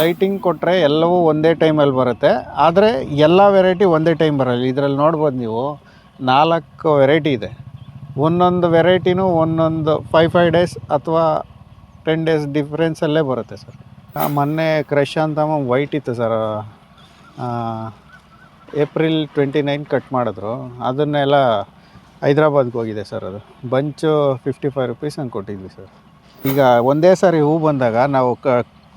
Lighting ಕೊಟ್ಟರೆ ಎಲ್ಲವೂ ಒಂದೇ ಟೈಮಲ್ಲಿ ಬರುತ್ತೆ. ಆದರೆ ಎಲ್ಲ ವೆರೈಟಿ ಒಂದೇ ಟೈಮ್ ಬರಲ್ಲ. ಇದರಲ್ಲಿ ನೋಡ್ಬೋದು ನೀವು, ನಾಲ್ಕು ವೆರೈಟಿ ಇದೆ. ಒಂದೊಂದು ವೆರೈಟಿನೂ ಒಂದೊಂದು ಫೈವ್ ಫೈವ್ ಡೇಸ್ ಅಥವಾ ಟೆನ್ ಡೇಸ್ ಡಿಫ್ರೆನ್ಸಲ್ಲೇ ಬರುತ್ತೆ ಸರ್ ಮೊನ್ನೆ ಕ್ರಶ್ ಅಂತ ವೈಟ್ ಇತ್ತು sir April twenty nine cut ಮಾಡಿದ್ರು. ಅದನ್ನೆಲ್ಲ ಹೈದ್ರಾಬಾದ್ಗೆ ಹೋಗಿದೆ ಸರ್ ಅದು. ಬಂಚು ಫಿಫ್ಟಿ ಫೈವ್ ರುಪೀಸ್ ಹಂಗೆ ಕೊಟ್ಟಿದ್ವಿ ಸರ್ ಈಗ ಒಂದೇ ಸಾರಿ ಹೂ ಬಂದಾಗ ನಾವು ಕ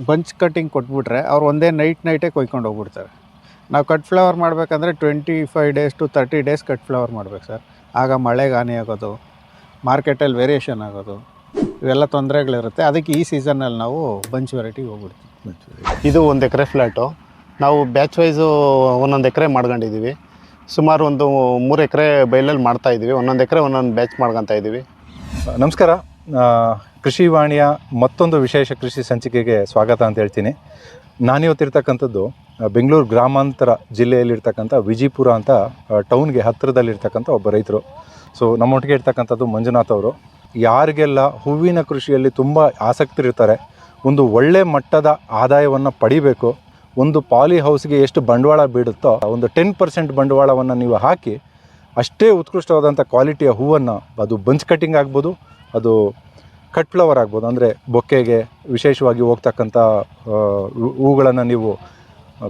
ಬಂಚ್ ಕಟ್ಟಿಂಗ್ ಕೊಟ್ಬಿಟ್ರೆ ಅವ್ರು ಒಂದೇ ನೈಟ್ ನೈಟೇ ಕೊಯ್ಕೊಂಡು ಹೋಗ್ಬಿಡ್ತಾರೆ. ನಾವು ಕಟ್ ಫ್ಲವರ್ ಮಾಡಬೇಕಂದ್ರೆ twenty five days to thirty days cut flower ಮಾಡ್ಬೇಕು ಸರ್ ಆಗ ಮಳೆಗೆ ಹಾನಿ ಆಗೋದು ಮಾರ್ಕೆಟಲ್ಲಿ ವೇರಿಯೇಷನ್ ಆಗೋದು ಇವೆಲ್ಲ ತೊಂದರೆಗಳಿರುತ್ತೆ. ಅದಕ್ಕೆ ಈ ಸೀಸನಲ್ಲಿ ನಾವು ಬಂಚ್ ವೆರೈಟಿಗೆ ಹೋಗ್ಬಿಡ್ತೀವಿ. ಇದು ಒಂದು ಎಕರೆ ಫ್ಲ್ಯಾಟು ನಾವು ಬ್ಯಾಚ್ ವೈಸು ಒಂದೊಂದು ಎಕರೆ ಮಾಡ್ಕೊಂಡಿದ್ದೀವಿ ಸುಮಾರು ಒಂದು ಮೂರು ಎಕರೆ ಬೈಲಲ್ಲಿ ಮಾಡ್ತಾ ಇದ್ದೀವಿ ಒಂದೊಂದು ಎಕರೆ ಒಂದೊಂದು ಬ್ಯಾಚ್ ಮಾಡ್ಕೊತಾ ಇದ್ದೀವಿ ನಮಸ್ಕಾರ. ಆ, ಕೃಷಿ ವಾಣಿಯ ಮತ್ತೊಂದು ವಿಶೇಷ ಕೃಷಿ ಸಂಚಿಕೆಗೆ ಸ್ವಾಗತ ಅಂತ ಹೇಳ್ತೀನಿ. ನಾನಿವತ್ತಿರ್ತಕ್ಕಂಥದ್ದು ಬೆಂಗಳೂರು ಗ್ರಾಮಾಂತರ ಜಿಲ್ಲೆಯಲ್ಲಿರ್ತಕ್ಕಂಥ ವಿಜಿಪುರ ಅಂತ ಟೌನ್ಗೆ ಹತ್ತಿರದಲ್ಲಿರ್ತಕ್ಕಂಥ ಒಬ್ಬ ರೈತರು. ಸೊ ನಮ್ಮೊಟ್ಟಿಗೆ ಇರ್ತಕ್ಕಂಥದ್ದು ಮಂಜುನಾಥ್ ಅವರು. ಯಾರಿಗೆಲ್ಲ ಹೂವಿನ ಕೃಷಿಯಲ್ಲಿ ತುಂಬ ಆಸಕ್ತಿ ಇರ್ತಾರೆ ಒಂದು ಒಳ್ಳೆ ಮಟ್ಟದ ಆದಾಯವನ್ನು ಪಡಿಬೇಕು, ಒಂದು ಪಾಲಿ ಹೌಸ್ಗೆ ಎಷ್ಟು ಬಂಡವಾಳ ಬೀಳುತ್ತೋ, ಒಂದು ಟೆನ್ ಪರ್ಸೆಂಟ್ ಬಂಡವಾಳವನ್ನು ನೀವು ಹಾಕಿ, ಅಷ್ಟೇ ಉತ್ಕೃಷ್ಟವಾದಂಥ ಕ್ವಾಲಿಟಿಯ ಹೂವನ್ನು, ಅದು ಬಂಚ್ ಕಟ್ಟಿಂಗ್ ಆಗ್ಬೋದು, ಅದು ಕಟ್ ಫ್ಲವರ್ ಆಗ್ಬೋದು. ಅಂದರೆ ಬೊಕ್ಕೆಗೆ ವಿಶೇಷವಾಗಿ ಹೋಗ್ತಕ್ಕಂಥ ಹೂಗಳನ್ನು ನೀವು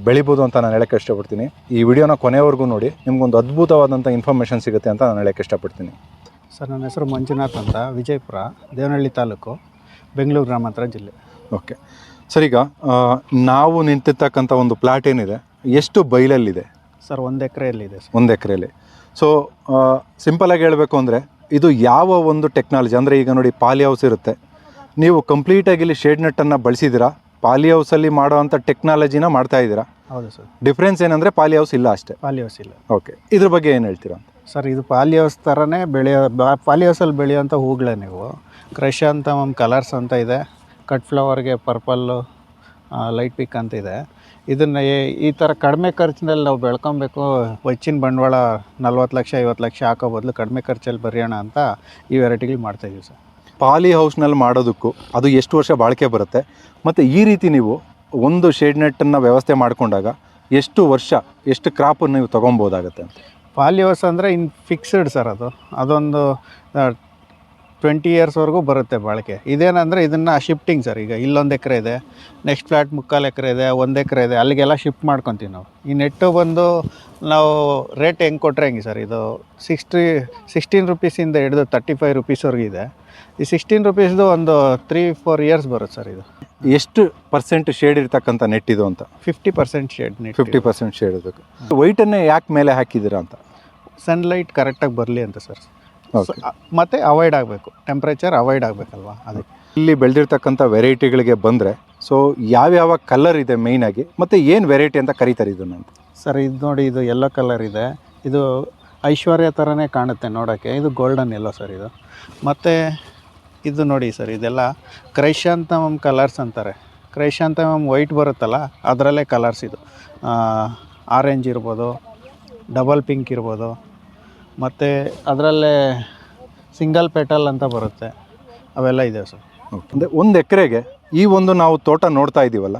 ಬೆಳಿಬೋದು ಅಂತ ನಾನು ಹೇಳೋಕ್ಕೆ ಇಷ್ಟಪಡ್ತೀನಿ. ಈ ವಿಡಿಯೋನ ಕೊನೆವರೆಗೂ ನೋಡಿ. ನಿಮಗೊಂದು ಅದ್ಭುತವಾದಂಥ ಇನ್ಫಾರ್ಮೇಷನ್ ಸಿಗುತ್ತೆ ಅಂತ ನಾನು ಹೇಳೋಕ್ಕೆ ಇಷ್ಟಪಡ್ತೀನಿ. ಸರ್ ನನ್ನ ಹೆಸರು ಮಂಜುನಾಥ್ ಅಂತ. ವಿಜಯಪುರ ದೇವನಹಳ್ಳಿ ತಾಲೂಕು ಬೆಂಗಳೂರು ಗ್ರಾಮಾಂತರ ಜಿಲ್ಲೆ. ಓಕೆ. ಸರ್ ಈಗ ನಾವು ನಿಂತಿರ್ತಕ್ಕಂಥ ಒಂದು ಪ್ಲಾಟ್ ಏನಿದೆ? ಎಷ್ಟು ಬೈಲಲ್ಲಿದೆ? ಸರ್ ಒಂದು ಎಕರೆಯಲ್ಲಿದೆ ಒಂದು ಎಕರೆಯಲ್ಲಿ. ಸೊ ಸಿಂಪಲಾಗಿ ಹೇಳಬೇಕು ಅಂದರೆ ಇದು ಯಾವ ಒಂದು ಟೆಕ್ನಾಲಜಿ ಅಂದರೆ ಈಗ ನೋಡಿ ಪಾಲಿ ಹೌಸ್ ಇರುತ್ತೆ. ನೀವು ಕಂಪ್ಲೀಟಾಗಿ ಇಲ್ಲಿ ಶೇಡ್ ನೆಟ್ಟನ್ನು ಬಳಸಿದ್ದೀರಾ? ಪಾಲಿ ಹೌಸಲ್ಲಿ ಮಾಡೋವಂಥ ಟೆಕ್ನಾಲಜಿನ ಮಾಡ್ತಾ ಇದ್ದೀರಾ? ಹೌದು ಸರ್. ಡಿಫ್ರೆನ್ಸ್ ಏನಂದರೆ ಪಾಲಿ ಹೌಸ್ ಇಲ್ಲ ಅಷ್ಟೇ. ಪಾಲಿ ಹೌಸ್ ಇಲ್ಲ. ಓಕೆ ಇದ್ರ ಬಗ್ಗೆ ಏನು ಹೇಳ್ತೀರಾ? ಸರ್ ಇದು ಪಾಲಿ ಹೌಸ್ ಥರನೇ ಬೆಳೆಯೋ ಪಾಲಿ ಹೌಸಲ್ಲಿ ಬೆಳೆಯೋಂಥ ಹೂಗಳೇ ನೀವು. ಕ್ರಶ್ ಅಂತ ಒಂದು ಕಲರ್ಸ್ ಅಂತ ಇದೆ. ಕಟ್ ಫ್ಲವರ್ಗೆ ಪರ್ಪಲ್ಲು ಲೈಟ್ ಪಿಕ್ ಅಂತ ಇದೆ. ಇದನ್ನು ಈ ಥರ ಕಡಿಮೆ ಖರ್ಚಿನಲ್ಲಿ ನಾವು ಬೆಳ್ಕೊಬೇಕು. ಹೆಚ್ಚಿನ ಬಂಡವಾಳ ನಲ್ವತ್ತು ಲಕ್ಷ ಐವತ್ತು ಲಕ್ಷ ಹಾಕೋ ಬದಲು ಕಡಿಮೆ ಖರ್ಚಲ್ಲಿ ಬರೆಯೋಣ ಅಂತ ಈ ವೆರೈಟಿಗಳು ಮಾಡ್ತಾಯಿದ್ದೀವಿ ಸರ್. ಪಾಲಿ ಹೌಸ್ನಲ್ಲಿ ಮಾಡೋದಕ್ಕೂ ಅದು ಎಷ್ಟು ವರ್ಷ ಬಾಳಿಕೆ ಬರುತ್ತೆ. ಮತ್ತು ಈ ರೀತಿ ನೀವು ಒಂದು ಶೇಡ್ ನೆಟ್ಟನ್ನು ವ್ಯವಸ್ಥೆ ಮಾಡಿಕೊಂಡಾಗ ಎಷ್ಟು ವರ್ಷ ಎಷ್ಟು ಕ್ರಾಪನ್ನು ನೀವು ತೊಗೊಬೋದಾಗತ್ತೆ ಅಂತ? ಪಾಲಿ ಹೌಸ್ ಅಂದರೆ ಇನ್ ಫಿಕ್ಸ್ಡ್ ಸರ್ ಅದು. ಅದೊಂದು ಟ್ವೆಂಟಿ ಇಯರ್ಸ್ವರೆಗೂ ಬರುತ್ತೆ ಬಾಳಿಕೆ. ಇದೇನಂದರೆ ಇದನ್ನು ಶಿಫ್ಟಿಂಗ್ ಸರ್ ಈಗ ಇಲ್ಲೊಂದು ಎಕರೆ ಇದೆ ನೆಕ್ಸ್ಟ್ ಫ್ಲ್ಯಾಟ್ ಮುಕ್ಕಾಲು ಎಕರೆ ಇದೆ ಒಂದು ಎಕರೆ ಇದೆ ಅಲ್ಲಿಗೆಲ್ಲ ಶಿಫ್ಟ್ ಮಾಡ್ಕೊತೀವಿ ನಾವು. ಈ ನೆಟ್ಟು ಬಂದು ನಾವು ರೇಟ್ ಹೆಂಗೆ ಕೊಟ್ಟರೆ ಹೆಂಗೆ ಸರ್ ಇದು ಸಿಕ್ಸ್ಟಿ ಸಿಕ್ಸ್ಟೀನ್ ರುಪೀಸಿಂದ ಹಿಡಿದು ತರ್ಟಿ ಫೈವ್ ರುಪೀಸ್ವರೆಗೂ ಇದೆ. ಈ ಸಿಕ್ಸ್ಟೀನ್ ರುಪೀಸ್ದು ಒಂದು ತ್ರೀ ಫೋರ್ ಇಯರ್ಸ್ ಬರುತ್ತೆ ಸರ್ ಇದು. ಎಷ್ಟು ಪರ್ಸೆಂಟ್ ಶೇಡ್ ಇರ್ತಕ್ಕಂಥ ನೆಟ್ ಇದು ಅಂತ? Fifty percent shade net fifty percent shade ಇದಕ್ಕೆ ವೈಟನ್ನೇ ಯಾಕೆ ಮೇಲೆ ಹಾಕಿದ್ದೀರಾ ಅಂತ? ಸನ್ಲೈಟ್ ಕರೆಕ್ಟಾಗಿ ಬರಲಿ ಅಂತ ಸರ್. ಮತ್ತು ಅವಾಯ್ಡ್ ಆಗಬೇಕು. ಟೆಂಪ್ರೇಚರ್ ಅವಾಯ್ಡ್ ಆಗಬೇಕಲ್ವಾ? ಅದಕ್ಕೆ ಇಲ್ಲಿ ಬೆಳೆದಿರ್ತಕ್ಕಂಥ ವೆರೈಟಿಗಳಿಗೆ ಬಂದರೆ ಸೊ ಯಾವ್ಯಾವ ಕಲರ್ ಇದೆ ಮೇಯ್ನಾಗಿ ಮತ್ತು ಏನು ವೆರೈಟಿ ಅಂತ ಕರೀತಾರೆ ಇದನ್ನು ಅಂತ ಸರ್ ಇದು ನೋಡಿ ಇದು ಎಲ್ಲೋ ಕಲರ್ ಇದೆ. ಇದು ಐಶ್ವರ್ಯ ಥರನೇ ಕಾಣುತ್ತೆ ನೋಡೋಕ್ಕೆ ಇದು ಗೋಲ್ಡನ್ ಎಲ್ಲೋ ಸರ್ ಇದು. ಮತ್ತು ಇದು ನೋಡಿ ಸರ್ ಇದೆಲ್ಲ ಕ್ರೈಶಾಂತಮಮ್ ಕಲರ್ಸ್ ಅಂತಾರೆ. ಕ್ರೈಶಾಂತಮಮ್ ವೈಟ್ ಬರುತ್ತಲ್ಲ ಅದರಲ್ಲೇ ಕಲರ್ಸ್ ಇದು. ಆರೆಂಜ್ ಇರ್ಬೋದು ಡಬಲ್ ಪಿಂಕ್ ಇರ್ಬೋದು ಮತ್ತು ಅದರಲ್ಲೇ ಸಿಂಗಲ್ ಪೆಟಲ್ ಅಂತ ಬರುತ್ತೆ. ಅವೆಲ್ಲ ಇದೆ ಸರ್. ಅಂದರೆ ಒಂದು ಎಕರೆಗೆ ಈ ಒಂದು ನಾವು ತೋಟ ನೋಡ್ತಾ ಇದ್ದೀವಲ್ಲ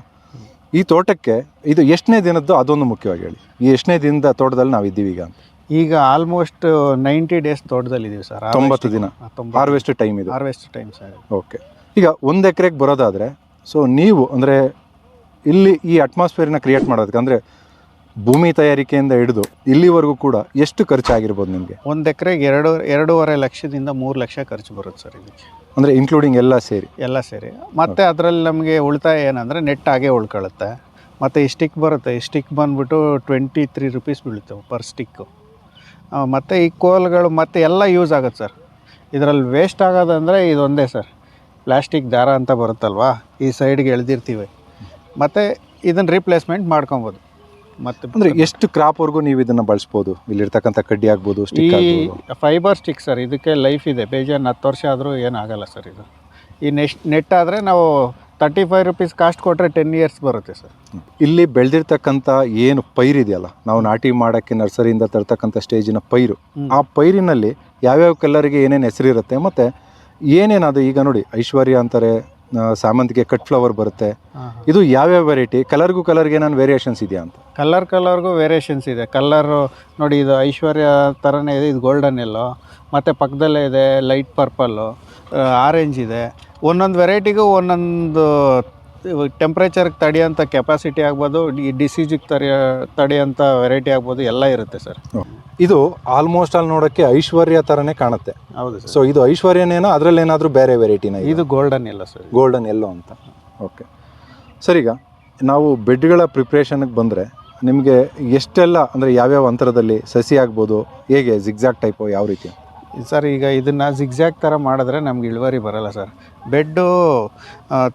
ಈ ತೋಟಕ್ಕೆ ಇದು ಎಷ್ಟನೇ ದಿನದ್ದು ಅದೊಂದು ಮುಖ್ಯವಾಗಿ ಹೇಳಿ. ಈ ಎಷ್ಟನೇ ದಿನದ ತೋಟದಲ್ಲಿ ನಾವು ಇದ್ದೀವಿ ಈಗ ಈಗ ಆಲ್ಮೋಸ್ಟ್ ನೈಂಟಿ ಡೇಸ್ ತೋಟದಲ್ಲಿ ಇದೀವಿ ಸರ್. ತೊಂಬತ್ತು ದಿನ. ಹಾರ್ವೆಸ್ಟ್ ಟೈಮ್ ಇದು. Harvest time sir. ಓಕೆ ಈಗ ಒಂದು ಎಕರೆಗೆ ಬರೋದಾದರೆ ಸೊ ನೀವು ಅಂದರೆ ಇಲ್ಲಿ ಈ ಅಟ್ಮಾಸ್ಫಿಯರ್ನ ಕ್ರಿಯೇಟ್ ಮಾಡೋದಕ್ಕೆ ಅಂದರೆ ಭೂಮಿ ತಯಾರಿಕೆಯಿಂದ ಹಿಡಿದು ಇಲ್ಲಿವರೆಗೂ ಕೂಡ ಎಷ್ಟು ಖರ್ಚಾಗಿರ್ಬೋದು ನಿಮಗೆ? ಒಂದು ಎಕರೆಗೆ ಎರಡು ಎರಡೂವರೆ ಲಕ್ಷದಿಂದ ಮೂರು ಲಕ್ಷ ಖರ್ಚು ಬರುತ್ತೆ ಸರ್ ಇದಕ್ಕೆ. ಅಂದರೆ ಇನ್ಕ್ಲೂಡಿಂಗ್ ಎಲ್ಲ ಸೇರಿ? ಎಲ್ಲ ಸೇರಿ. ಮತ್ತು ಅದರಲ್ಲಿ ನಮಗೆ ಉಳಿತಾಯ ಏನಂದರೆ ನೆಟ್ ಹಾಗೆ ಉಳ್ಕೊಳ್ಳುತ್ತೆ. ಮತ್ತು ಈ ಸ್ಟಿಕ್ ಬರುತ್ತೆ. ಈ ಸ್ಟಿಕ್ ಬಂದುಬಿಟ್ಟು ಟ್ವೆಂಟಿ ತ್ರೀ ರುಪೀಸ್ ಬೀಳುತ್ತೆ ಪರ್ ಸ್ಟಿಕ್ಕು ಮತ್ತು ಈ ಕೋಲ್ಗಳು ಮತ್ತು ಎಲ್ಲ ಯೂಸ್ ಆಗುತ್ತೆ ಸರ್. ಇದರಲ್ಲಿ ವೇಸ್ಟ್ ಆಗೋದಂದರೆ ಇದೊಂದೇ ಸರ್. ಪ್ಲಾಸ್ಟಿಕ್ ದಾರ ಅಂತ ಬರುತ್ತಲ್ವಾ? ಈ ಸೈಡ್ಗೆ ಎಳ್ದಿರ್ತೀವಿ. ಮತ್ತು ಇದನ್ನು ರೀಪ್ಲೇಸ್ಮೆಂಟ್ ಮಾಡ್ಕೊಬೋದು. ಮತ್ತು ಅಂದರೆ ಎಷ್ಟು ಕ್ರಾಪ್ವರೆಗೂ ನೀವು ಇದನ್ನು ಬಳಸ್ಬೋದು? ಇಲ್ಲಿರ್ತಕ್ಕಂಥ ಕಡ್ಡಿ ಆಗ್ಬೋದು ಈ ಸ್ಟಿಕ್ ಆಗ್ಬೋದು. ಫೈಬರ್ ಸ್ಟಿಕ್ ಸರ್ ಇದಕ್ಕೆ ಲೈಫ್ ಇದೆ. ಬೇಜಾನ್ ಹತ್ತು ವರ್ಷ ಆದರೂ ಏನಾಗಲ್ಲ ಸರ್ ಇದು. ಈ ನೆಕ್ಸ್ಟ್ ನೆಟ್ ಆದರೆ ನಾವು ತರ್ಟಿ ಫೈವ್ ರುಪೀಸ್ ಕಾಸ್ಟ್ ಕೊಟ್ಟರೆ ಟೆನ್ ಇಯರ್ಸ್ ಬರುತ್ತೆ ಸರ್ ಇಲ್ಲಿ ಬೆಳೆದಿರ್ತಕ್ಕಂಥ ಏನು ಪೈರಿದೆಯಲ್ಲ ನಾವು ನಾಟಿ ಮಾಡೋಕ್ಕೆ ನರ್ಸರಿಯಿಂದ ತರ್ತಕ್ಕಂಥ ಸ್ಟೇಜಿನ ಪೈರು. ಆ ಪೈರಿನಲ್ಲಿ ಯಾವ್ಯಾವ ಕಲ್ಲರಿಗೆ ಏನೇನು ಹೆಸರಿರುತ್ತೆ ಮತ್ತು ಏನೇನದು ಈಗ ನೋಡಿ ಐಶ್ವರ್ಯ ಅಂತಾರೆ ಸಾಮಂತಿಗೆ ಕಟ್ ಫ್ಲವರ್ ಬರುತ್ತೆ. ಇದು ಯಾವ್ಯಾವ ವೆರೈಟಿ ಕಲರ್ಗೂ ಕಲರ್ಗೆ ಏನಾದ್ರು ವೇರಿಯೇಷನ್ಸ್ ಇದೆಯಾ ಅಂತ? ಕಲರ್ ಕಲರ್ಗೂ ವೇರಿಯೇಷನ್ಸ್ ಇದೆ. ಕಲರು ನೋಡಿ ಇದು ಐಶ್ವರ್ಯ ಥರನೇ ಇದೆ ಇದು ಗೋಲ್ಡನ್ ಎಲ್ಲೋ ಮತ್ತು ಪಕ್ಕದಲ್ಲೇ ಇದೆ ಲೈಟ್ ಪರ್ಪಲ್ಲು ಆರೆಂಜ್ ಇದೆ. ಒಂದೊಂದು ವೆರೈಟಿಗೂ ಒಂದೊಂದು ಟೆಂಪ್ರೇಚರ್ಗೆ ತಡೆಯೋಂಥ ಕೆಪಾಸಿಟಿ ಆಗ್ಬೋದು ಈ ಡಿಸೀಜಿಗೆ ತಡೆಯೋ ತಡೆಯೋಂಥ ವೆರೈಟಿ ಆಗ್ಬೋದು ಎಲ್ಲ ಇರುತ್ತೆ ಸರ್. ಇದು ಆಲ್ಮೋಸ್ಟ್ ಅಲ್ಲಿ ನೋಡೋಕ್ಕೆ ಐಶ್ವರ್ಯ ಥರನೇ ಕಾಣುತ್ತೆ. ಹೌದು ಸರ್. ಸೊ ಇದು ಐಶ್ವರ್ಯನೇನೋ ಅದರಲ್ಲಿ ಏನಾದರೂ ಬೇರೆ ವೆರೈಟಿನ ಇದು. ಗೋಲ್ಡನ್ ಎಲ್ಲ ಸರ್. ಗೋಲ್ಡನ್ ಎಲ್ಲೋ ಅಂತ. ಓಕೆ ಸರ್ ಈಗ ನಾವು ಬೆಡ್ಗಳ ಪ್ರಿಪ್ರೇಷನ್ಗೆ ಬಂದರೆ ನಿಮಗೆ ಎಷ್ಟೆಲ್ಲ ಅಂದರೆ ಯಾವ್ಯಾವ ಅಂತರದಲ್ಲಿ ಸಸಿ ಆಗ್ಬೋದು ಹೇಗೆ ಜಿಗ್ಜಾಗ್ ಟೈಪು ಯಾವ ರೀತಿ? ಸರ್ ಈಗ ಇದನ್ನು ಜಿಗ್ಜ್ಯಾಗ್ ಥರ ಮಾಡಿದ್ರೆ ನಮ್ಗೆ ಇಳುವರಿ ಬರಲ್ಲ sir. Bed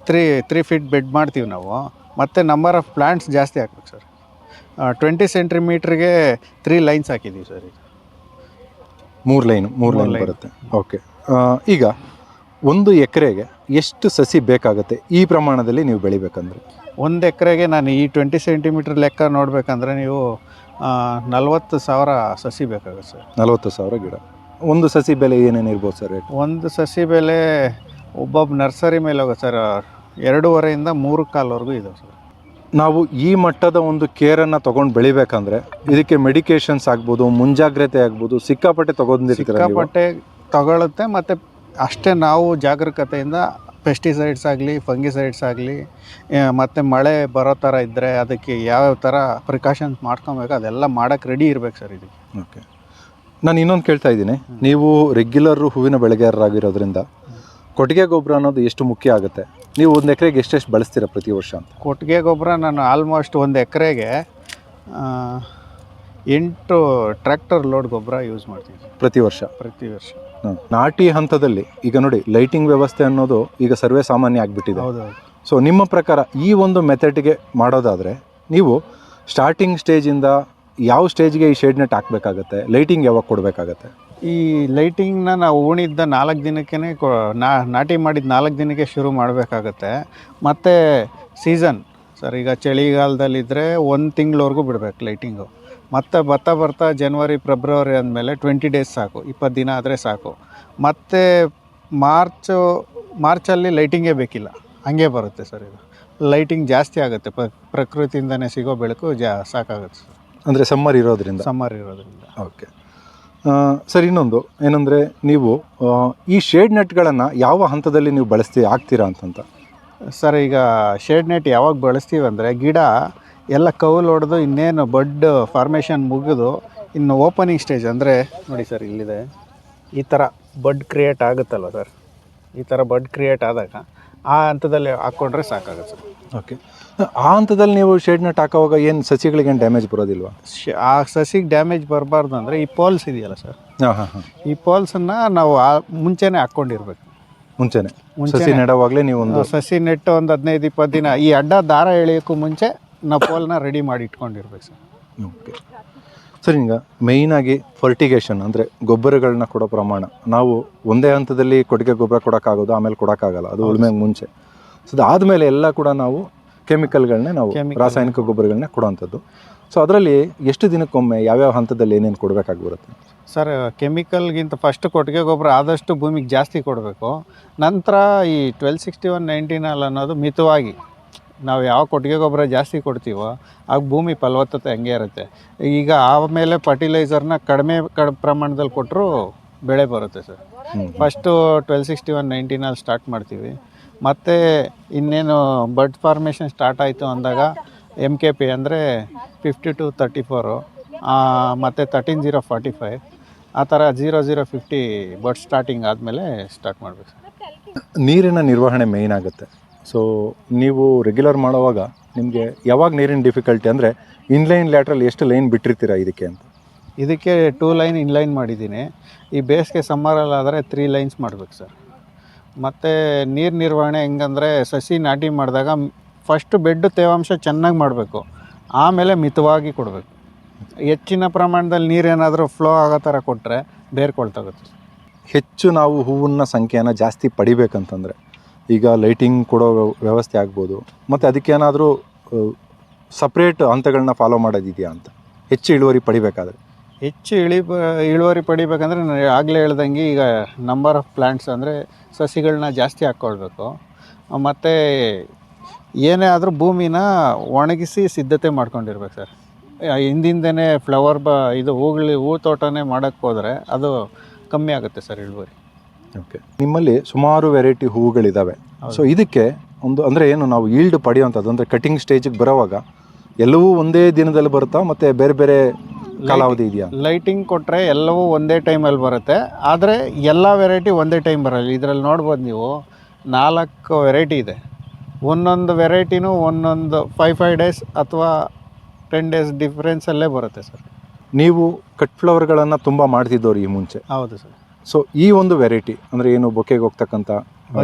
three three feet bed ಮಾಡ್ತೀವಿ ನಾವು. ಮತ್ತು ನಂಬರ್ ಆಫ್ ಪ್ಲ್ಯಾಂಟ್ಸ್ ಜಾಸ್ತಿ ಹಾಕ್ಬೇಕು ಸರ್. ಟ್ವೆಂಟಿ ಸೆಂಟಿಮೀಟ್ರಿಗೆ ತ್ರೀ ಲೈನ್ಸ್ ಹಾಕಿದ್ದೀವಿ ಸರ್ ಈಗ. ಮೂರು ಲೈನ್ ಮೂರು ಲೈನ್. ಬರುತ್ತೆ. ಓಕೆ ಈಗ ಒಂದು ಎಕರೆಗೆ ಎಷ್ಟು ಸಸಿ ಬೇಕಾಗುತ್ತೆ ಈ ಪ್ರಮಾಣದಲ್ಲಿ ನೀವು ಬೆಳಿಬೇಕಂದ್ರೆ? ಒಂದು ಎಕರೆಗೆ ನಾನು ಈ ಟ್ವೆಂಟಿ ಸೆಂಟಿಮೀಟ್ರ್ ಲೆಕ್ಕ ನೋಡಬೇಕಂದ್ರೆ ನೀವು ನಲವತ್ತು ಸಾವಿರ ಸಸಿ ಬೇಕಾಗುತ್ತೆ ಸರ್ ನಲವತ್ತು ಸಾವಿರ ಗಿಡ. ಒಂದು ಸಸಿ ಬೆಲೆ ಏನೇನು ಇರ್ಬೋದು ಸರ್ ರೇಟ್ ಒಂದು ಸಸಿ ಬೆಲೆ ಒಬ್ಬೊಬ್ಬ ನರ್ಸರಿ ಮೇಲೆ ಹೋಗುತ್ತೆ ಸರ್ ಎರಡೂವರೆಯಿಂದ ಮೂರು ಕಾಲ್ವರೆಗೂ ಇದೆ ಸರ್ ನಾವು ಈ ಮಟ್ಟದ ಒಂದು ಕೇರನ್ನು ತೊಗೊಂಡು ಬೆಳಿಬೇಕಂದ್ರೆ ಇದಕ್ಕೆ ಮೆಡಿಕೇಶನ್ಸ್ ಆಗ್ಬೋದು ಮುಂಜಾಗ್ರತೆ ಆಗ್ಬೋದು ಸಿಕ್ಕಾಪಟ್ಟೆ ತಗೊಂಡಿರ್ತೀರ. ಸಿಕ್ಕಾಪಟ್ಟೆ ತಗೊಳುತ್ತೆ ಮತ್ತು ಅಷ್ಟೇ ನಾವು ಜಾಗರೂಕತೆಯಿಂದ ಪೆಸ್ಟಿಸೈಡ್ಸ್ ಆಗಲಿ ಫಂಗಿಸೈಡ್ಸ್ ಆಗಲಿ ಮತ್ತು ಮಳೆ ಬರೋ ಥರ ಇದ್ದರೆ ಅದಕ್ಕೆ ಯಾವ್ಯಾವ ಥರ ಪ್ರಿಕಾಷನ್ಸ್ ಮಾಡ್ಕೊಬೇಕು ಅದೆಲ್ಲ ಮಾಡೋಕ್ಕೆ ರೆಡಿ ಇರ್ಬೇಕು ಸರ್ ಇದಕ್ಕೆ. ಓಕೆ ನಾನು ಇನ್ನೊಂದು ಕೇಳ್ತಾ ಇದ್ದೀನಿ. ನೀವು ರೆಗ್ಯುಲರ್ ಹೂವಿನ ಬೆಳೆಗಾರರಾಗಿರೋದ್ರಿಂದ ಕೊಟ್ಟಿಗೆ ಗೊಬ್ಬರ ಅನ್ನೋದು ಎಷ್ಟು ಮುಖ್ಯ ಆಗುತ್ತೆ? ನೀವು ಒಂದು ಎಕರೆಗೆ ಎಷ್ಟೆಷ್ಟು ಬಳಸ್ತೀರಾ ಪ್ರತಿ ವರ್ಷ ಅಂತ? ಕೊಟ್ಟಿಗೆ ಗೊಬ್ಬರ ನಾನು ಆಲ್ಮೋಸ್ಟ್ ಒಂದು ಎಕರೆಗೆ ಎಂಟು ಟ್ರ್ಯಾಕ್ಟರ್ ಲೋಡ್ ಗೊಬ್ಬರ ಯೂಸ್ ಮಾಡ್ತೀನಿ. ಪ್ರತಿ ವರ್ಷ? ಪ್ರತಿ ವರ್ಷ. ನಾಟಿ ಹಂತದಲ್ಲಿ ಈಗ ನೋಡಿ ಲೈಟಿಂಗ್ ವ್ಯವಸ್ಥೆ ಅನ್ನೋದು ಈಗ ಸರ್ವೇ ಸಾಮಾನ್ಯ ಆಗಿಬಿಟ್ಟಿದೆ. ಹೌದೌದು. ಹೌದು ಸೊ ನಿಮ್ಮ ಪ್ರಕಾರ ಈ ಒಂದು ಮೆಥಡ್ಗೆ ಮಾಡೋದಾದರೆ ನೀವು ಸ್ಟಾರ್ಟಿಂಗ್ ಸ್ಟೇಜಿಂದ ಯಾವ ಸ್ಟೇಜ್ಗೆ ಈ ಶೇಡ್ ನೆಟ್ ಹಾಕಬೇಕಾಗತ್ತೆ? ಲೈಟಿಂಗ್ ಯಾವಾಗ ಕೊಡಬೇಕಾಗತ್ತೆ? ಈ ಲೈಟಿಂಗ್ನ ನಾವು ಓಣಿದ್ದ ನಾಲ್ಕು ದಿನಕ್ಕೆ ನಾಟಿ ಮಾಡಿದ ನಾಲ್ಕು ದಿನಕ್ಕೆ ಶುರು ಮಾಡಬೇಕಾಗತ್ತೆ. ಮತ್ತು ಸೀಸನ್. ಸರ್ ಈಗ ಚಳಿಗಾಲದಲ್ಲಿದ್ದರೆ ಒಂದು ತಿಂಗಳವರೆಗೂ ಬಿಡಬೇಕು ಲೈಟಿಂಗು. ಮತ್ತು ಬರ್ತಾ ಬರ್ತಾ ಜನವರಿ ಫೆಬ್ರವರಿ ಅಂದಮೇಲೆ ಟ್ವೆಂಟಿ ಡೇಸ್ ಸಾಕು. ಇಪ್ಪತ್ತು ದಿನ ಆದರೆ ಸಾಕು. ಮತ್ತು ಮಾರ್ಚು ಮಾರ್ಚಲ್ಲಿ ಲೈಟಿಂಗೇ ಬೇಕಿಲ್ಲ. ಹಾಗೆ ಬರುತ್ತೆ ಸರ್ ಇದು. ಲೈಟಿಂಗ್ ಜಾಸ್ತಿ ಆಗುತ್ತೆ. ಪ್ರ ಪ್ರಕೃತಿಯಿಂದನೇ ಸಿಗೋ ಬೆಳಕು ಜಾ ಸಾಕಾಗುತ್ತೆ ಸರ್. ಅಂದರೆ ಸಮ್ಮರ್ ಇರೋದ್ರಿಂದ. ಸಮ್ಮರ್ ಇರೋದ್ರಿಂದ. ಓಕೆ ಸರ್, ಇನ್ನೊಂದು. ಏನಂದರೆ ನೀವು ಈ ಶೇಡ್ ನೆಟ್ಗಳನ್ನು ಯಾವ ಹಂತದಲ್ಲಿ ನೀವು ಬಳಸ್ತೀ ಆಗ್ತೀರಾ ಅಂತಂತ? ಸರ್, ಈಗ ಶೇಡ್ ನೆಟ್ ಯಾವಾಗ ಬಳಸ್ತೀವಿ ಅಂದರೆ ಗಿಡ ಎಲ್ಲ ಕೌಲ್ ಹೊಡೆದು ಇನ್ನೇನು ಬಡ್ ಫಾರ್ಮೇಷನ್ ಮುಗಿದು ಇನ್ನು ಓಪನಿಂಗ್ ಸ್ಟೇಜ್ ಅಂದರೆ ನೋಡಿ ಸರ್, ಇಲ್ಲಿದೆ. ಈ ಥರ ಬಡ್ ಕ್ರಿಯೇಟ್ ಆಗುತ್ತಲ್ವ ಸರ್? ಈ ಥರ ಬಡ್ ಕ್ರಿಯೇಟ್ ಆದಾಗ ಆ ಹಂತದಲ್ಲಿ ಹಾಕ್ಕೊಂಡ್ರೆ ಸಾಕಾಗುತ್ತೆ ಸರ್. ಓಕೆ ಆ ಹಂತದಲ್ಲಿ ನೀವು ಶೇಡ್ ನೆಟ್ ಹಾಕೋವಾಗ ಏನು ಸಸಿಗಳಿಗೆ ಏನು ಡ್ಯಾಮೇಜ್ ಬರೋದಿಲ್ವಾ? ಶ- ಆ ಸಸಿಗೆ ಡ್ಯಾಮೇಜ್ ಬರಬಾರ್ದು ಅಂದರೆ ಈ ಪೋಲ್ಸ್ ಇದೆಯಲ್ಲ ಸರ್ ಹಾಂ ಹಾಂ ಹಾಂ. ಈ ಪೋಲ್ಸನ್ನು ನಾವು ಆ ಮುಂಚೆನೇ ಹಾಕ್ಕೊಂಡಿರ್ಬೇಕು. ಮುಂಚೆನೆ. ಮುಂಚೆನೆ. ಸಸಿ ನೆಡೋವಾಗಲೇ ನೀವು ಒಂದು ಸಸಿ ನೆಟ್ಟು ಒಂದು ಹದಿನೈದು ಇಪ್ಪತ್ತು ದಿನ ಈ ಅಡ್ಡ ದಾರ ಎಳೆಯೋಕ್ಕೂ ಮುಂಚೆ ನಾವು ಪೋಲ್ನ ರೆಡಿ ಮಾಡಿ ಇಟ್ಕೊಂಡಿರ್ಬೇಕು ಸರ್ ಓಕೆ ಸರ್ ಈಗ ಮೇಯ್ನಾಗಿ ಫರ್ಟಿಗೇಷನ್ ಅಂದರೆ ಗೊಬ್ಬರಗಳನ್ನ ಕೊಡೋ ಪ್ರಮಾಣ. ನಾವು ಒಂದೇ ಹಂತದಲ್ಲಿ ಕೊಟ್ಟಿಗೆ ಗೊಬ್ಬರ ಕೊಡೋಕ್ಕಾಗೋದು ಆಮೇಲೆ ಕೊಡೋಕ್ಕಾಗಲ್ಲ. ಅದು ಉಳುಮೆಗೆ ಮುಂಚೆ. ಸೊ ಅದಾದಮೇಲೆ ಎಲ್ಲ ಕೂಡ ನಾವು ಕೆಮಿಕಲ್ಗಳನ್ನೇ ನಾವು. ರಾಸಾಯನಿಕ ಗೊಬ್ಬರಗಳನ್ನೇ ಕೊಡುವಂಥದ್ದು ಸೊ ಅದರಲ್ಲಿ ಎಷ್ಟು ದಿನಕ್ಕೊಮ್ಮೆ ಯಾವ್ಯಾವ ಹಂತದಲ್ಲಿ ಏನೇನು ಕೊಡಬೇಕಾಗಿ ಬರುತ್ತೆ? ಸರ್ ಕೆಮಿಕಲ್ಗಿಂತ ಫಸ್ಟ್ ಕೊಟ್ಟಿಗೆ ಗೊಬ್ಬರ ಆದಷ್ಟು ಭೂಮಿಗೆ ಜಾಸ್ತಿ ಕೊಡಬೇಕು. ನಂತರ ಈ ಟ್ವೆಲ್ ಸಿಕ್ಸ್ಟಿ ಒನ್ ನೈಂಟಿನಲ್ ಅನ್ನೋದು ಮಿತವಾಗಿ ನಾವು ಯಾವ ಕೊಟ್ಟಿಗೆ ಗೊಬ್ಬರ ಜಾಸ್ತಿ ಕೊಡ್ತೀವೋ ಆಗ ಭೂಮಿ ಫಲವತ್ತತೆ ಹಂಗೆ ಇರುತ್ತೆ. ಈಗ ಆಮೇಲೆ ಫರ್ಟಿಲೈಸರ್ನ ಕಡಿಮೆ ಕಡ ಪ್ರಮಾಣದಲ್ಲಿ ಕೊಟ್ಟರು ಬೆಳೆ ಬರುತ್ತೆ sir. First twelve sixty one ನೈಂಟಿನಲ್ಲಿ start ಮಾಡ್ತೀವಿ. ಮತ್ತು ಇನ್ನೇನು ಬರ್ಡ್ ಫಾರ್ಮೇಷನ್ ಸ್ಟಾರ್ಟ್ ಆಯಿತು ಅಂದಾಗ ಎಂ ಕೆ ಪಿ ಅಂದರೆ ಫಿಫ್ಟಿ ಟು ತರ್ಟಿ ಫೋರು ಮತ್ತು ತರ್ಟೀನ್ ಜೀರೋ ಫಾರ್ಟಿ ಫೈವ್ ಆ ಥರ zero zero fifty bud starting ಆದಮೇಲೆ ಸ್ಟಾರ್ಟ್ ಮಾಡಬೇಕು ನೀರಿನ ನಿರ್ವಹಣೆ ಮೇಯ್ನ್ ಆಗುತ್ತೆ. ಸೊ ನೀವು ರೆಗ್ಯುಲರ್ ಮಾಡುವಾಗ ನಿಮಗೆ ಯಾವಾಗ ನೀರಿನ ಡಿಫಿಕಲ್ಟಿ ಅಂದರೆ ಇನ್ಲೈನ್ ಲ್ಯಾಟ್ರಲ್ ಎಷ್ಟು ಲೈನ್ ಬಿಟ್ಟಿರ್ತೀರಾ ಇದಕ್ಕೆ ಅಂತ? ಇದಕ್ಕೆ ಟೂ ಲೈನ್ ಇನ್ಲೈನ್ ಮಾಡಿದ್ದೀನಿ. ಈ ಬೇಸಿಗೆ ಸಮ್ಮರಲ್ಲಾದರೆ ತ್ರೀ ಲೈನ್ಸ್ ಮಾಡಬೇಕು ಸರ್. ಮತ್ತು ನೀರು ನಿರ್ವಹಣೆ ಹೆಂಗಂದರೆ ಸಸಿ ನಾಟಿ ಮಾಡಿದಾಗ ಫಸ್ಟು ಬೆಡ್ಡು ತೇವಾಂಶ ಚೆನ್ನಾಗಿ ಮಾಡಬೇಕು. ಆಮೇಲೆ ಮಿತವಾಗಿ ಕೊಡಬೇಕು. ಹೆಚ್ಚಿನ ಪ್ರಮಾಣದಲ್ಲಿ ನೀರೇನಾದರೂ ಫ್ಲೋ ಆಗೋ ಥರ ಕೊಟ್ಟರೆ ಬೇರ್ಕೊಳ್ತಾಗುತ್ತೆ ಹೆಚ್ಚು ನಾವು ಹೂವಿನ ಸಂಖ್ಯೆಯನ್ನು ಜಾಸ್ತಿ ಪಡಿಬೇಕಂತಂದರೆ ಈಗ ಲೈಟಿಂಗ್ ಕೊಡೋ ವ್ಯವ- ವ್ಯವಸ್ಥೆ ಆಗ್ಬೋದು. ಮತ್ತು ಅದಕ್ಕೇನಾದರೂ ಸಪ್ರೇಟ್ ಹಂತಗಳನ್ನ ಫಾಲೋ ಮಾಡೋದಿದೆಯಾ ಅಂತ. ಹೆಚ್ಚು ಇಳುವರಿ ಪಡಿಬೇಕಾದ್ರೆ. ಹೆಚ್ಚು ಇಳಿ ಇಳುವರಿ ಪಡಿಬೇಕಂದ್ರೆ ನಾನು ಆಗಲೇ ಹೇಳ್ದಂಗೆ ಈಗ ನಂಬರ್ ಆಫ್ ಪ್ಲ್ಯಾಂಟ್ಸ್ ಅಂದರೆ ಸಸಿಗಳನ್ನ ಜಾಸ್ತಿ ಹಾಕ್ಕೊಳ್ಬೇಕು ಮತ್ತು ಏನೇ ಆದರೂ ಭೂಮಿನ ಒಣಗಿಸಿ ಸಿದ್ಧತೆ ಮಾಡ್ಕೊಂಡಿರ್ಬೇಕು ಸರ್. ಹಿಂದಿಂದನೇ ಫ್ಲವರ್ ಬ ಇದು ಹೂಗಳಿ ಹೂ ತೋಟನೇ ಮಾಡೋಕ್ಕೆ ಹೋದರೆ ಅದು ಕಮ್ಮಿ ಆಗುತ್ತೆ ಸರ್ ಇಳುವರಿ. ಓಕೆ ನಿಮ್ಮಲ್ಲಿ ಸುಮಾರು ವೆರೈಟಿ ಹೂಗಳಿದ್ದಾವೆ ಸೊ ಇದಕ್ಕೆ ಒಂದು ಅಂದರೆ ಏನು ನಾವು ಈಲ್ಡ್ ಪಡೆಯುವಂಥದ್ದು ಅಂದರೆ ಕಟಿಂಗ್ ಸ್ಟೇಜಿಗೆ ಬರೋವಾಗ ಎಲ್ಲವೂ ಒಂದೇ ದಿನದಲ್ಲಿ ಬರುತ್ತಾ ಮತ್ತು ಬೇರೆ ಬೇರೆ ಕಾಲಾವಧಿ ಇದೆಯಾ? ಲೈಟಿಂಗ್ ಕೊಟ್ಟರೆ ಎಲ್ಲವೂ ಒಂದೇ ಟೈಮಲ್ಲಿ ಬರುತ್ತೆ. ಆದರೆ ಎಲ್ಲ ವೆರೈಟಿ ಒಂದೇ ಟೈಮ್ ಬರಲ್ಲ. ಇದರಲ್ಲಿ ನೋಡ್ಬೋದು ನೀವು ನಾಲ್ಕು ವೆರೈಟಿ ಇದೆ. ಒಂದೊಂದು ವೆರೈಟಿನೂ ಒಂದೊಂದು ಫೈವ್ ಫೈವ್ ಡೇಸ್ ಅಥವಾ ಟೆನ್ ಡೇಸ್ ಡಿಫ್ರೆನ್ಸಲ್ಲೇ ಬರುತ್ತೆ ಸರ್. ನೀವು ಕಟ್ ಫ್ಲವರ್ಗಳನ್ನು ತುಂಬ ಮಾಡ್ತಿದ್ದವ್ರು ಈ ಮುಂಚೆ. ಹೌದು ಸರ್. ಸೊ ಈ ಒಂದು ವೆರೈಟಿ ಅಂದರೆ ಏನು ಬೊಕೆಗೆ ಹೋಗ್ತಕ್ಕಂಥ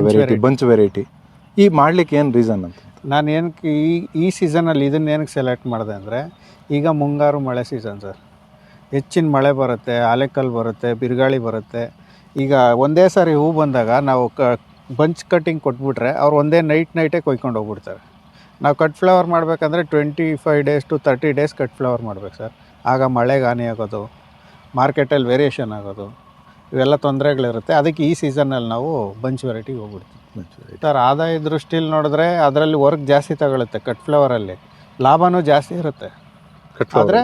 ವೆರೈಟಿ ಬಂಚ್ ವೆರೈಟಿ ಈ ಮಾಡ್ಲಿಕ್ಕೆ ಏನು ರೀಸನ್ ಅಂತ? ನಾನು ಏನಕ್ಕೆ ಈ ಈ ಸೀಸನಲ್ಲಿ ಇದನ್ನ ಏನಕ್ಕೆ ಸೆಲೆಕ್ಟ್ ಮಾಡಿದೆ ಅಂದರೆ ಈಗ ಮುಂಗಾರು ಮಳೆ ಸೀಸನ್ ಸರ್. ಹೆಚ್ಚಿನ ಮಳೆ ಬರುತ್ತೆ ಆಲೆಕಲ್ ಬರುತ್ತೆ ಬಿರುಗಾಳಿ ಬರುತ್ತೆ. ಈಗ ಒಂದೇ ಸಾರಿ ಹೂ ಬಂದಾಗ ನಾವು ಕ ಬಂಚ್ ಕಟ್ಟಿಂಗ್ ಕೊಟ್ಬಿಟ್ರೆ ಅವ್ರು ಒಂದೇ ನೈಟ್ ನೈಟೇ ಕೊಯ್ಕೊಂಡು ಹೋಗ್ಬಿಡ್ತಾರೆ. ನಾವು ಕಟ್ ಫ್ಲವರ್ ಮಾಡಬೇಕಂದ್ರೆ twenty five days to thirty days cut flower ಮಾಡ್ಬೇಕು ಸರ್. ಆಗ ಮಳೆಗೆ ಹಾನಿ ಆಗೋದು ಮಾರ್ಕೆಟಲ್ಲಿ ವೇರಿಯೇಷನ್ ಆಗೋದು ಇವೆಲ್ಲ ತೊಂದರೆಗಳಿರುತ್ತೆ. ಅದಕ್ಕೆ ಈ ಸೀಸನಲ್ಲಿ ನಾವು ಬಂಚ್ ವೆರೈಟಿಗೆ ಹೋಗ್ಬಿಡ್ತೀವಿ. ಸರ್ ಆದಾಯ ದೃಷ್ಟಿಲಿ ನೋಡಿದ್ರೆ ಅದರಲ್ಲಿ ವರ್ಕ್ ಜಾಸ್ತಿ ತಗೊಳುತ್ತೆ ಕಟ್ ಫ್ಲವರಲ್ಲಿ ಲಾಭನೂ ಜಾಸ್ತಿ ಇರುತ್ತೆ. ಕಟ್ ಆದರೆ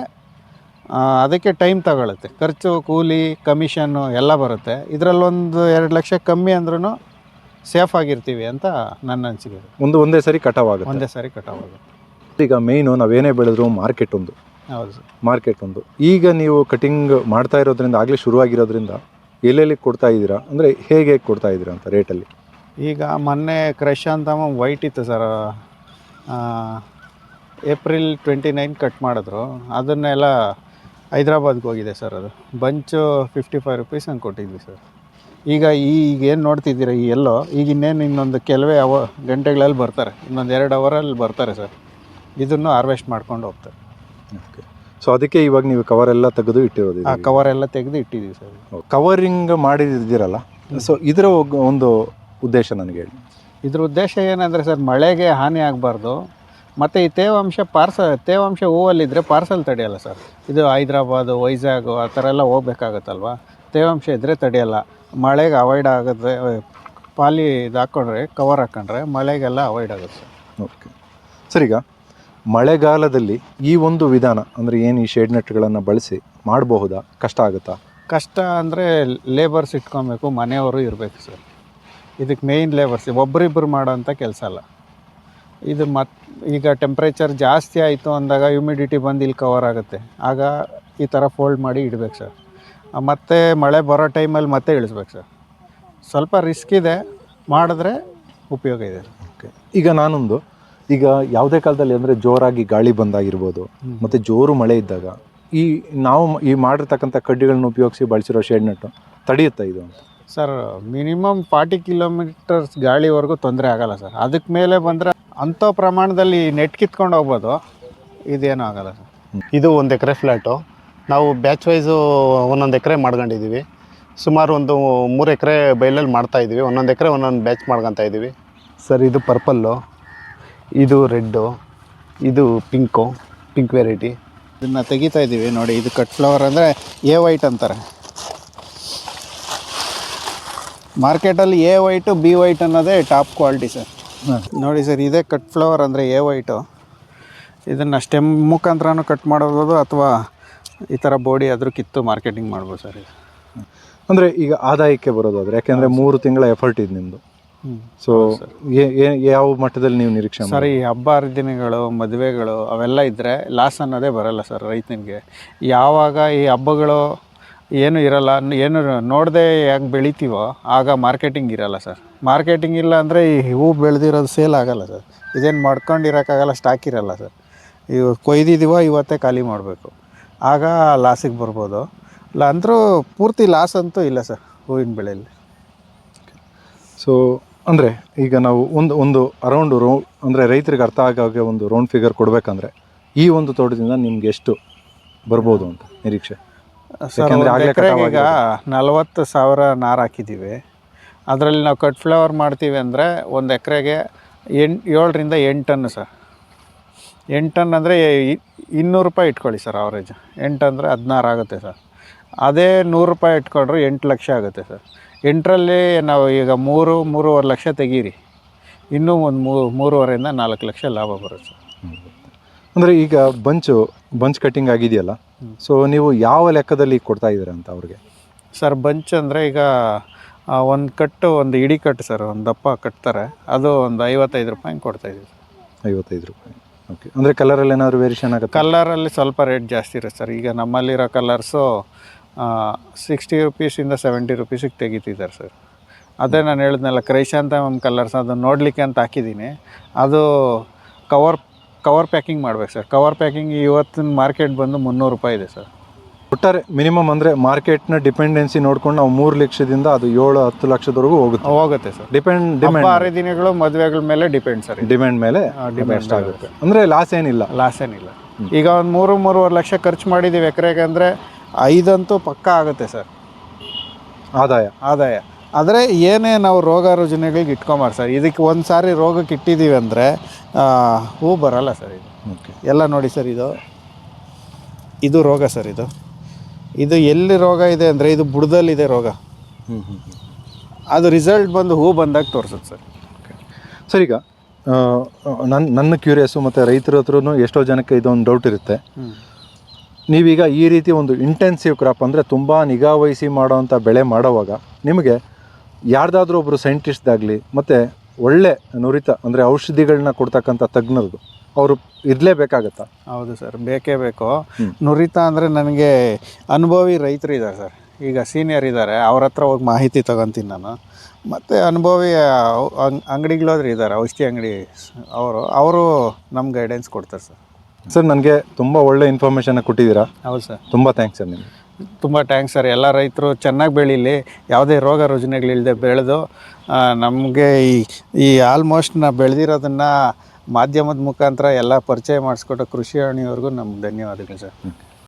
ಅದಕ್ಕೆ ಟೈಮ್ ತಗೊಳುತ್ತೆ. ಖರ್ಚು ಕೂಲಿ ಕಮಿಷನ್ನು ಎಲ್ಲ ಬರುತ್ತೆ. ಇದರಲ್ಲೊಂದು ಎರಡು ಲಕ್ಷ ಕಮ್ಮಿ ಅಂದ್ರೂ ಸೇಫ್ ಆಗಿರ್ತೀವಿ ಅಂತ ನನ್ನ ಅನಿಸಿಕೆ ಒಂದು ಒಂದೇ ಸರಿ ಕಟಾವ್ ಆಗುತ್ತೆ ಒಂದೇ ಸಾರಿ ಕಟಾವಾಗುತ್ತೆ. ಈಗ ಮೇಯ್ನು ನಾವೇನೇ ಬೆಳೆದ್ರು ಮಾರ್ಕೆಟ್ ಒಂದು. ಹೌದು ಸರ್. ಮಾರ್ಕೆಟ್ ಒಂದು. ಈಗ ನೀವು ಕಟಿಂಗ್ ಮಾಡ್ತಾ ಇರೋದ್ರಿಂದ ಆಗಲೇ ಶುರುವಾಗಿರೋದ್ರಿಂದ ಎಲ್ಲೆಲ್ಲಿ ಕೊಡ್ತಾ ಇದ್ದೀರಾ? ಅಂದರೆ ಹೇಗೆ ಕೊಡ್ತಾ ಇದ್ದೀರಾ ಅಂತ ರೇಟಲ್ಲಿ ಈಗ ಮೊನ್ನೆ ಕ್ರಶ್ ಅಂತ ವೈಟ್ ಇತ್ತು sir. April twenty nine cut ಮಾಡಿದ್ರು. ಅದನ್ನೆಲ್ಲ ಹೈದ್ರಾಬಾದ್ಗೆ ಹೋಗಿದೆ ಸರ್ ಅದು. ಬಂಚು ಫಿಫ್ಟಿ ಫೈವ್ ರುಪೀಸ್ ಹಂಗೆ ಕೊಟ್ಟಿದ್ವಿ ಸರ್. ಈಗ ಈಗ ಏನು ನೋಡ್ತಿದ್ದೀರ ಈ ಎಲ್ಲೋ? ಈಗ ಇನ್ನೇನು ಇನ್ನೊಂದು ಕೆಲವೇ ಅವ ಗಂಟೆಗಳಲ್ಲಿ ಬರ್ತಾರೆ. ಇನ್ನೊಂದು ಎರಡು ಅವರಲ್ಲಿ ಬರ್ತಾರೆ ಸರ್. ಇದನ್ನು ಹಾರ್ವೆಸ್ಟ್ ಮಾಡ್ಕೊಂಡು ಹೋಗ್ತಾರೆ. ಓಕೆ ಸೊ ಅದಕ್ಕೆ ಇವಾಗ ನೀವು ಕವರ್ ಎಲ್ಲ ತೆಗೆದು ಇಟ್ಟಿರೋದು ಆ ಕವರ್ ಎಲ್ಲ ತೆಗೆದು ಇಟ್ಟಿದ್ದೀವಿ ಸರ್. ಕವರಿಂಗ್ ಮಾಡಿದ್ದೀರಲ್ಲ ಸೊ ಇದರ ಒಂದು ಉದ್ದೇಶ ನನಗೆ ಹೇಳಿ. ಇದ್ರ ಉದ್ದೇಶ ಏನಂದರೆ ಸರ್ ಮಳೆಗೆ ಹಾನಿ ಆಗಬಾರ್ದು. ಮತ್ತು ಈ ತೇವಾಂಶ ಪಾರ್ಸಲ್ ತೇವಾಂಶ ಹೂವಲ್ಲಿದ್ದರೆ ಪಾರ್ಸಲ್ ತಡೆಯಲ್ಲ ಸರ್? ಇದು ಹೈದ್ರಾಬಾದು ವೈಜಾಗು ಆ ಥರ ಎಲ್ಲ ಹೋಗ್ಬೇಕಾಗತ್ತಲ್ವ? ತೇವಾಂಶ ಇದ್ದರೆ ತಡೆಯಲ್ಲ. ಮಳೆಗೆ ಅವಾಯ್ಡ್ ಆಗುತ್ತೆ ಪಾಲಿ ಇದು ಹಾಕ್ಕೊಂಡ್ರೆ ಕವರ್ ಹಾಕ್ಕೊಂಡ್ರೆ ಮಳೆಗೆಲ್ಲ ಅವಾಯ್ಡ್ ಆಗುತ್ತೆ ಸರ್. ಓಕೆ ಸರ್ ಈಗ ಮಳೆಗಾಲದಲ್ಲಿ ಈ ಒಂದು ವಿಧಾನ ಅಂದರೆ ಏನು ಈ ಶೇಡ್ ನೆಟ್ಗಳನ್ನು ಬಳಸಿ ಮಾಡಬಹುದಾ? ಕಷ್ಟ ಆಗುತ್ತಾ? ಕಷ್ಟ ಅಂದರೆ ಲೇಬರ್ಸ್ ಇಟ್ಕೊಬೇಕು ಮನೆಯವರು ಇರಬೇಕು ಸರ್. ಇದಕ್ಕೆ ಮೇಯ್ನ್ ಲೇಬರ್ಸ್ ಒಬ್ಬರಿಬ್ಬರು ಮಾಡೋಂಥ ಕೆಲಸ ಅಲ್ಲ. ಇದು ಮತ್ ಈಗ ಟೆಂಪ್ರೇಚರ್ ಜಾಸ್ತಿ ಆಯಿತು ಅಂದಾಗ ಹ್ಯುಮಿಡಿಟಿ ಬಂದು ಇಲ್ಲಿ ಕವರ್ ಆಗುತ್ತೆ. ಆಗ ಈ ಥರ ಫೋಲ್ಡ್ ಮಾಡಿ ಇಡಬೇಕು ಸರ್ ಮತ್ತೆ ಮಳೆ ಬರೋ ಟೈಮಲ್ಲಿ ಮತ್ತೆ ಇಳಿಸ್ಬೇಕು ಸರ್ ಸ್ವಲ್ಪ ರಿಸ್ಕ್ ಇದೆ ಮಾಡಿದ್ರೆ ಉಪಯೋಗ ಇದೆ. ಓಕೆ ಈಗ ನಾನೊಂದು ಈಗ ಯಾವುದೇ ಕಾಲದಲ್ಲಿ ಅಂದರೆ ಜೋರಾಗಿ ಗಾಳಿ ಬಂದಾಗಿರ್ಬೋದು ಮತ್ತು ಜೋರು ಮಳೆ ಇದ್ದಾಗ ಈ ನಾವು ಈ ಮಾಡಿರ್ತಕ್ಕಂಥ ಕಡ್ಡಿಗಳನ್ನ ಉಪಯೋಗಿಸಿ ಬಳಸಿರೋ ಶೇಡ್ ನೆಟ್ಟು ತಡೆಯುತ್ತೆ ಇದು ಅಂತ? ಸರ್ ಮಿನಿಮಮ್ ಫಾರ್ಟಿ ಕಿಲೋಮೀಟರ್ಸ್ ಗಾಳಿವರೆಗೂ ತೊಂದರೆ ಆಗಲ್ಲ ಸರ್ ಅದಕ್ಕೆ ಮೇಲೆ ಬಂದರೆ ಅಂಥ ಪ್ರಮಾಣದಲ್ಲಿ ನೆಟ್ ಕಿತ್ಕೊಂಡು ಹೋಗ್ಬೋದು. ಇದೇನೂ ಆಗಲ್ಲ ಸರ್. ಇದು ಒಂದು ಎಕರೆ ಫ್ಲ್ಯಾಟು. ನಾವು ಬ್ಯಾಚ್ ವೈಸು ಒಂದೊಂದು ಎಕರೆ ಮಾಡ್ಕೊಂಡಿದ್ದೀವಿ. ಸುಮಾರು ಒಂದು ಮೂರು ಎಕರೆ ಬೈಲಲ್ಲಿ ಮಾಡ್ತಾ ಇದ್ದೀವಿ. ಒಂದೊಂದು ಎಕರೆ ಒಂದೊಂದು ಬ್ಯಾಚ್ ಮಾಡ್ಕೊತಾ ಇದ್ದೀವಿ. ಸರ್ ಇದು ಪರ್ಪಲ್ಲು. ಇದು ರೆಡ್ಡು. ಇದು ಪಿಂಕು. Pink variety. ಇದನ್ನು ತೆಗಿತಾ ಇದ್ದೀವಿ. ನೋಡಿ ಇದು ಕಟ್ ಫ್ಲವರ್ ಅಂದರೆ ಎ ವೈಟ್ ಅಂತಾರೆ. ಮಾರ್ಕೆಟಲ್ಲಿ ಎ ವೈಟು ಬಿ ವೈಟ್ ಅನ್ನೋದೇ ಟಾಪ್ ಕ್ವಾಲಿಟಿ ಸರ್. ನೋಡಿ ಸರ್ ಇದೇ ಕಟ್ ಫ್ಲವರ್ ಅಂದರೆ ಎ ವೈಟು ಇದನ್ನು ಸ್ಟೆಮ್ ಮುಖಾಂತರನೂ ಕಟ್ ಮಾಡ್ಬೋದು ಅಥವಾ ಈ ಥರ ಬೋಡಿ ಆದರೂ ಕಿತ್ತು ಮಾರ್ಕೆಟಿಂಗ್ ಮಾಡ್ಬೋದು ಸರ್ ಇದು. ಅಂದರೆ ಈಗ ಆದಾಯಕ್ಕೆ ಬರೋದಾದ್ರೆ ಯಾಕೆಂದರೆ ಮೂರು ತಿಂಗಳ ಎಫರ್ಟ್ ಇದು ನಿಮ್ಮದು ಸೊ ಯಾವ ಮಟ್ಟದಲ್ಲಿ ನೀವು ನಿರೀಕ್ಷೆ ಸರ್ ಈ ಹಬ್ಬ ಹರಿದಿನಗಳು ಮದುವೆಗಳು ಅವೆಲ್ಲ ಇದ್ದರೆ ಲಾಸ್ ಅನ್ನೋದೇ ಬರಲ್ಲ ಸರ್ ರೈತನಿಗೆ. ಯಾವಾಗ ಈ ಹಬ್ಬಗಳು ಏನು ಇರಲ್ಲ ಏನು ನೋಡದೆ ಯಾಕೆ ಬೆಳಿತೀವೋ ಆಗ ಮಾರ್ಕೆಟಿಂಗ್ ಇರಲ್ಲ ಸರ್. ಮಾರ್ಕೆಟಿಂಗ್ ಇಲ್ಲ ಅಂದರೆ ಈ ಹೂವು ಬೆಳೆದಿರೋದು ಸೇಲ್ ಆಗಲ್ಲ ಸರ್ ಇದೇನು ಮಾಡ್ಕೊಂಡಿರೋಕ್ಕಾಗಲ್ಲ ಸ್ಟಾಕ್ ಇರಲ್ಲ ಸರ್ ಇವು ಕೊಯ್ದಿದ್ದೀವೋ ಇವತ್ತೇ ಖಾಲಿ ಮಾಡಬೇಕು. ಆಗ ಲಾಸಿಗೆ ಬರ್ಬೋದು. ಇಲ್ಲ ಅಂದರೂ ಪೂರ್ತಿ ಲಾಸ್ ಅಂತೂ ಇಲ್ಲ ಸರ್ ಹೂವಿನ ಬೆಳೆಯಲ್ಲಿ. ಸೊ ಅಂದರೆ ಈಗ ನಾವು ಒಂದು ಒಂದು ಅರೌಂಡ್ ರೋ ಅಂದರೆ ರೈತರಿಗೆ ಅರ್ಥ ಆಗಾಗೆ ಒಂದು ರೌಂಡ್ ಫಿಗರ್ ಕೊಡಬೇಕಂದ್ರೆ ಈ ಒಂದು ತೋಟದಿಂದ ನಿಮ್ಗೆ ಎಷ್ಟು ಬರ್ಬೋದು ಅಂತ ನಿರೀಕ್ಷೆ? ಸರ್ ಈಗ ನಲವತ್ತು ಸಾವಿರ ನಾರು ಹಾಕಿದ್ದೀವಿ. ಅದರಲ್ಲಿ ನಾವು ಕಟ್ ಫ್ಲವರ್ ಮಾಡ್ತೀವಿ ಅಂದರೆ ಒಂದು ಎಕರೆಗೆ ಎಂಟು ಏಳರಿಂದ ಎಂಟು ಟನ್ ಸರ್. ಎಂಟು ಟನ್ ಅಂದರೆ ಇನ್ನೂರು ರೂಪಾಯಿ ಇಟ್ಕೊಳ್ಳಿ ಸರ್ ಅವರೇಜ್ ಎಂಟು ಅಂದರೆ ಹದಿನಾರು ಆಗುತ್ತೆ ಸರ್. ಅದೇ ನೂರು ರೂಪಾಯಿ ಇಟ್ಕೊಂಡ್ರೆ ಎಂಟು ಲಕ್ಷ ಆಗುತ್ತೆ ಸರ್. ಎಂಟರಲ್ಲಿ ನಾವು ಈಗ ಮೂರು ಮೂರುವರೆ ಲಕ್ಷ ತೆಗೀರಿ. ಇನ್ನೂ ಒಂದು ಮೂರುವರೆಯಿಂದ ನಾಲ್ಕು ಲಕ್ಷ ಲಾಭ ಬರುತ್ತೆ ಸರ್. ಅಂದರೆ ಈಗ ಬಂಚು ಬಂಚ್ ಕಟ್ಟಿಂಗ್ ಆಗಿದೆಯಲ್ಲ ಸೊ ನೀವು ಯಾವ ಲೆಕ್ಕದಲ್ಲಿ ಕೊಡ್ತಾ ಇದ್ದೀರಾ ಅಂತ ಅವ್ರಿಗೆ? ಸರ್ ಬಂಚ್ ಅಂದರೆ ಈಗ ಒಂದು ಕಟ್ಟು ಒಂದು ಇಡಿ ಕಟ್ಟು ಸರ್ ಒಂದು ದಪ್ಪ ಕಟ್ತಾರೆ. ಅದು ಒಂದು ಐವತ್ತೈದು ರೂಪಾಯಿ ಹಂಗೆ ಕೊಡ್ತಾಯಿದ್ದೀವಿ ಐವತ್ತೈದು ರೂಪಾಯಿ. ಓಕೆ ಅಂದರೆ ಕಲರಲ್ಲಿ ಏನಾದರೂ ವೇರಿಯೇಷನ್ ಆಗುತ್ತೆ? ಕಲರಲ್ಲಿ ಸ್ವಲ್ಪ ರೇಟ್ ಜಾಸ್ತಿ ಇರುತ್ತೆ ಸರ್. ಈಗ ನಮ್ಮಲ್ಲಿರೋ ಕಲರ್ಸು ಸಿಕ್ಸ್ಟಿ ರುಪೀಸಿಂದ ಸೆವೆಂಟಿ ರುಪೀಸಿಗೆ ತೆಗಿತಿದ್ದಾರೆ ಸರ್. ಅದೇ ನಾನು ಹೇಳಿದ್ನಲ್ಲ ಕ್ರೈಶಾಂತಮಮ್ ಕಲರ್ಸ್ ಅದನ್ನು ನೋಡಲಿಕ್ಕೆ ಅಂತ ಹಾಕಿದ್ದೀನಿ. ಅದು ಕವರ್ ಕವರ್ ಪ್ಯಾಕಿಂಗ್ ಮಾಡ್ಬೇಕು ಸರ್. ಕವರ್ ಪ್ಯಾಕಿಂಗ್ ಇವತ್ತಿನ ಮಾರ್ಕೆಟ್ ಬಂದು ಮುನ್ನೂರು ರೂಪಾಯಿ ಇದೆ ಸರ್. ಒಟ್ಟಾರೆ ಮಿನಿಮಮ್ ಅಂದರೆ ಮಾರ್ಕೆಟ್ನ ಡಿಪೆಂಡೆನ್ಸಿ ನೋಡ್ಕೊಂಡು ನಾವು ಮೂರು ಲಕ್ಷದಿಂದ ಅದು ಏಳು ಹತ್ತು ಲಕ್ಷದವರೆಗೂ ಹೋಗುತ್ತೆ. ಹೋಗುತ್ತೆ ಸರ್. Depend demand demand. ದಿನಗಳು ಮದುವೆಗಳ ಮೇಲೆ ಡಿಪೆಂಡ್ ಸರ್. ಡಿಮ್ಯಾಂಡ್ ಮೇಲೆ ಡಿಮ್ಯಾಂಡ್ ಆಗುತ್ತೆ. ಅಂದ್ರೆ ಲಾಸ್ ಏನಿಲ್ಲ. ಲಾಸ್ ಏನಿಲ್ಲ. ಈಗ ಒಂದು ಮೂರು ಮೂರುವರೆ ಲಕ್ಷ ಖರ್ಚು ಮಾಡಿದೀವಿ ಎಕರೆಗೆ ಅಂದ್ರೆ ಐದಂತೂ ಪಕ್ಕಾ ಆಗುತ್ತೆ ಸರ್. ಆದಾಯ. ಆದಾಯ. ಆದರೆ ಏನೇ ನಾವು ರೋಗ ರುಜಿನಗಳಿಗೆ ಇಟ್ಕೊಂಬಾರ ಸರ್. ಇದಕ್ಕೆ ಒಂದು ಸಾರಿ ರೋಗಕ್ಕೆ ಇಟ್ಟಿದ್ದೀವಿ ಅಂದರೆ ಹೂ ಬರಲ್ಲ ಸರ್ ಇದು. ಓಕೆ ಎಲ್ಲ ನೋಡಿ ಸರ್ ಇದು. ಇದು ರೋಗ ಸರ್ ಇದು. ಇದು ಎಲ್ಲಿ ರೋಗ ಇದೆ ಅಂದರೆ ಇದು ಬುಡದಲ್ಲಿದೆ ರೋಗ. ಹ್ಞೂ ಹ್ಞೂ ಅದು ರಿಸಲ್ಟ್ ಬಂದು ಹೂ ಬಂದಾಗ ತೋರಿಸುತ್ತೆ ಸರ್. ಸರ್ ಈಗ ನನ್ನ ನನ್ನ ಕ್ಯೂರಿಯಸ್ಸು ಮತ್ತು ರೈತರ ಹತ್ರನೂ ಎಷ್ಟೋ ಜನಕ್ಕೆ ಇದೊಂದು ಡೌಟ್ ಇರುತ್ತೆ. ನೀವೀಗ ಈ ರೀತಿ ಒಂದು ಇಂಟೆನ್ಸಿವ್ ಕ್ರಾಪ್ ಅಂದರೆ ತುಂಬ ನಿಗಾ ವಹಿಸಿ ಮಾಡೋವಂಥ ಬೆಳೆ ಮಾಡೋವಾಗ ನಿಮಗೆ ಯಾರ್ದಾದ್ರೂ ಒಬ್ಬರು ಸೈಂಟಿಸ್ಟ್ದಾಗಲಿ ಮತ್ತು ಒಳ್ಳೆ ನುರಿತ ಅಂದರೆ ಔಷಧಿಗಳನ್ನ ಕೊಡ್ತಕ್ಕಂಥ ತಜ್ಞರದು ಅವರು ಇರಲೇಬೇಕಾಗತ್ತಾ ಹೌದು ಸರ್ ಬೇಕೇ ಬೇಕು. ನುರಿತ ಅಂದರೆ ನನಗೆ ಅನುಭವಿ ರೈತರು ಇದ್ದಾರೆ ಸರ್. ಈಗ ಸೀನಿಯರ್ ಇದ್ದಾರೆ ಅವ್ರ ಹತ್ರ ಹೋಗಿ ಮಾಹಿತಿ ತಗೊತೀನಿ ನಾನು. ಮತ್ತು ಅನುಭವಿ ಅಂಗಡಿಗಳಾದ್ರೆ ಇದ್ದಾರೆ ಔಷಧಿ ಅಂಗಡಿ ಅವರು ಅವರು ನಮ್ಮ ಗೈಡೆನ್ಸ್ ಕೊಡ್ತಾರೆ ಸರ್. ಸರ್ ನನಗೆ ತುಂಬ ಒಳ್ಳೆ ಇನ್ಫಾರ್ಮೇಷನ್ನ ಕೊಟ್ಟಿದ್ದೀರಾ? ಹೌದು ಸರ್. ತುಂಬ ಥ್ಯಾಂಕ್ಸ್ ಸರ್ ನಿಮಗೆ. ತುಂಬ ಥ್ಯಾಂಕ್ಸ್ ಸರ್. ಎಲ್ಲ ರೈತರು ಚೆನ್ನಾಗಿ ಬೆಳೀಲಿ. ಯಾವುದೇ ರೋಗ ರುಜಿನಗಳಿಲ್ಲದೆ ಬೆಳೆದು ನಮಗೆ ಈ ಈ ಆಲ್ಮೋಸ್ಟ್ ನಾ ಬೆಳೆದಿರೋದನ್ನು ಮಾಧ್ಯಮದ ಮುಖಾಂತರ ಎಲ್ಲ ಪರಿಚಯ ಮಾಡಿಸ್ಕೊಟ್ಟ ಕೃಷಿ ಅಣಿಯವ್ರಿಗೂ ನಮ್ಮ ಧನ್ಯವಾದಗಳು ಸರ್.